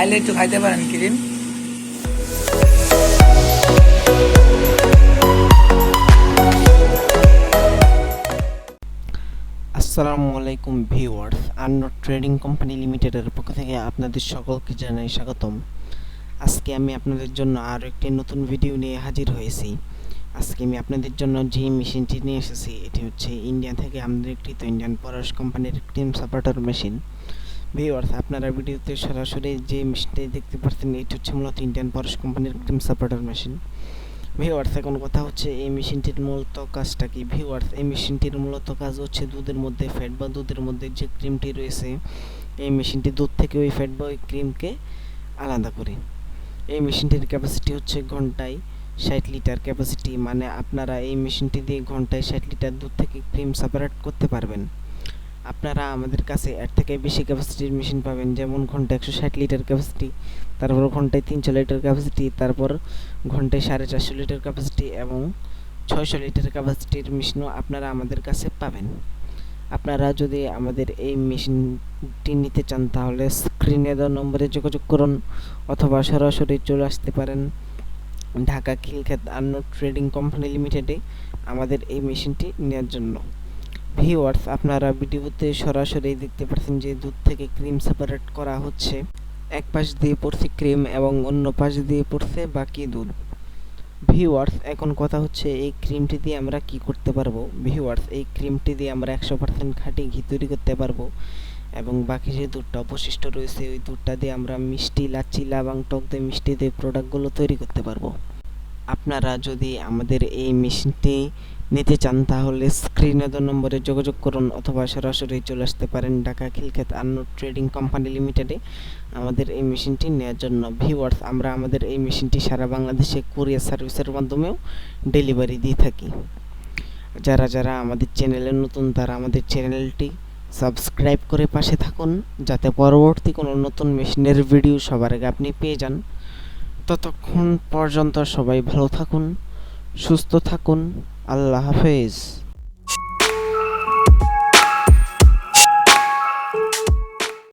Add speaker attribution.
Speaker 1: খাইলে একটু খাইতে পারেন ক্রিম
Speaker 2: আসসালামু আলাইকুম ভিউয়ার্স আন্নো ট্রেডিং কোম্পানি লিমিটেডের পক্ষ থেকে আপনাদের সকলকে জানাই স্বাগতম। আজকে আমি আপনাদের জন্য আরও একটি নতুন ভিডিও নিয়ে হাজির হয়েছি। আজকে আমি আপনাদের জন্য যে মেশিনটি নিয়ে এসেছি, এটি হচ্ছে ইন্ডিয়া থেকে আমাদের আমদানিকৃত ইন্ডিয়ান পরশ কোম্পানির ক্রিম সাপোর্টার মেশিন। ভিউয়ার্স আপনারা ভিডিওতে সরাসরি যে মেশিনটি দেখতে পাচ্ছেন এটি হচ্ছে মূলত ইন্ডিয়ান পরশ কোম্পানির ক্রিম সাপোর্টার মেশিন ভিউয়ার্স এখন কথা হচ্ছে এই মেশিনটির মূলত কাজটা কি? ভিউয়ার্স এই মেশিনটির মূলত কাজ হচ্ছে দুধের মধ্যে ফ্যাট বা দুধের মধ্যে যে ক্রিমটি রয়েছে, এই মেশিনটি দুধ থেকে ওই ফ্যাট বা ওই ক্রিমকে আলাদা করে। এই মেশিনটির ক্যাপাসিটি হচ্ছে ঘন্টায় ষাট লিটার ক্যাপাসিটি মানে আপনারা এই মেশিনটি দিয়ে ঘন্টায় ষাট লিটার দুধ থেকে ক্রিম সেপারেট করতে পারবেন। আপনারা আমাদের কাছে এর থেকে বেশি ক্যাপাসিটির মেশিন পাবেন। যেমন ঘণ্টা একশো ষাট লিটার ক্যাপাসিটি তারপর ঘন্টায় তিনশো লিটার ক্যাপাসিটি তারপর ঘন্টায় সাড়ে চারশো লিটার ক্যাপাসিটি এবং ছয়শো লিটার ক্যাপাসিটির মেশিনও আপনারা আমাদের কাছে পাবেন। আপনারা যদি আমাদের এই মেশিনটি নিতে চান, তাহলে স্ক্রিনে দেওয়া নম্বরে যোগাযোগ করুন অথবা সরাসরি চলে আসতে পারেন ঢাকা খিলক্ষেত আন্ন ট্রেডিং কোম্পানি লিমিটেডে আমাদের এই মেশিনটি নেওয়ার জন্য। ভিউয়ার্স আপনারা ভিডিওতে সরাসরি দেখতে পাচ্ছেন যে দুধ থেকে ক্রিম সেপারেট করা হচ্ছে। এক পাশ দিয়ে পড়ছে ক্রিম এবং অন্য পাশ দিয়ে পড়ছে বাকি দুধ। ভিউয়ার্স এখন কথা হচ্ছে এই ক্রিমটি দিয়ে আমরা কি করতে পারব? ভিউয়ার্স এই ক্রিমটি দিয়ে আমরা একশো পার্সেন্ট খাঁটি ঘি তৈরি করতে পারব। এবং বাকি যে দুধটা অবশিষ্ট রয়েছে, ওই দুধটা দিয়ে আমরা মিষ্টি, লাচ্ছি লাবাং টক দিয়ে মিষ্টি দিয়ে প্রোডাক্টগুলো তৈরি করতে পারব। আপনারা যদি আমাদের এই মেশিনটি নিতে চান, তাহলে স্ক্রিনে দেওয়া নম্বরে যোগাযোগ করুন অথবা সরাসরি চলে আসতে পারেন ঢাকা খিলক্ষেত আন্ন ট্রেডিং কোম্পানি লিমিটেডে। আমাদের এই মেশিনটি নেওয়ার জন্য ভিওয়ার্স আমরা আমাদের এই মেশিনটি সারা বাংলাদেশে কুরিয়ার সার্ভিসের মাধ্যমেও ডেলিভারি দিয়ে থাকি। যারা যারা আমাদের চ্যানেলে নতুন, তারা আমাদের চ্যানেলটি সাবস্ক্রাইব করে পাশে থাকুন, যাতে পরবর্তী কোনো নতুন মেশিনের ভিডিও সবার আগে আপনি পেয়ে যান। ততক্ষণ পর্যন্ত সবাই ভালো থাকুন, সুস্থ থাকুন। আল্লাহ হাফেজ।